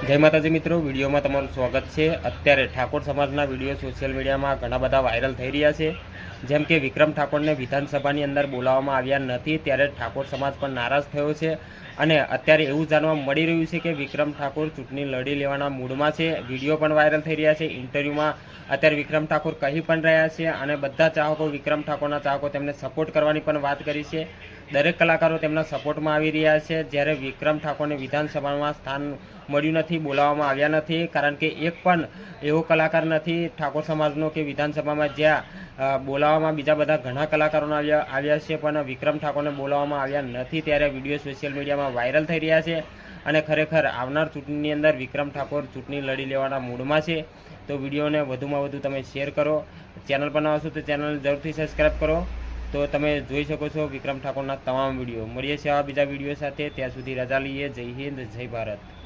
જય માતાજી મિત્રો, વિડીયોમાં તમારું સ્વાગત છે. અત્યારે ઠાકોર સમાજના વીડિયો સોશિયલ મીડિયામાં ઘણા બધા વાયરલ થઈ રહ્યા છે. જેમ કે વિક્રમ ઠાકોરને વિધાનસભાની અંદર બોલાવવામાં આવ્યા નથી, ત્યારે ઠાકોર સમાજ પણ નારાજ થયો છે. અને અત્યારે એવું જાણવા મળી રહ્યું છે કે વિક્રમ ઠાકોર ચૂંટણી લડી લેવાના મૂડમાં છે. વીડિયો પણ વાયરલ થઈ રહ્યા છે. ઇન્ટરવ્યૂમાં અત્યારે વિક્રમ ઠાકોર કહી પણ રહ્યા છે અને બધા ચાહકો વિક્રમ ઠાકોરના ચાહકો તેમને સપોર્ટ કરવાની પણ વાત કરી છે. દરેક કલાકારો તેમના સપોર્ટમાં આવી રહ્યા છે. જ્યારે વિક્રમ ઠાકોરને વિધાનસભામાં સ્થાન મળ્યું નથી, બોલાવવામાં આવ્યા નથી, કારણ કે એક પણ એવો કલાકાર નથી ઠાકોર સમાજનો કે વિધાનસભામાં જ્યાં બોલાવવામાં બીજા બધા ઘણા કલાકારોને આવ્યા આવ્યા છે. પણ વિક્રમ ઠાકોરને બોલાવવામાં આવ્યા નથી. ત્યારે વીડિયો સોશિયલ મીડિયામાં વાયરલ થઈ રહ્યા છે અને ખરેખર આવનાર ચૂંટણીની અંદર વિક્રમ ઠાકોર ચૂંટણી લડી લેવાના મૂડમાં છે. તો વિડીયોને વધુમાં વધુ તમે શેર કરો. ચેનલ નવા તો ચેનલ જરૂરથી સબસ્ક્રાઈબ કરો. તો તમે જોઈ શકો છો વિક્રમ ઠાકોરના તમામ વીડિયો. મળીએ છીએ આવા બીજા વીડિયો સાથે. ત્યાં સુધી રજા લઈએ. જય હિન્દ, જય ભારત.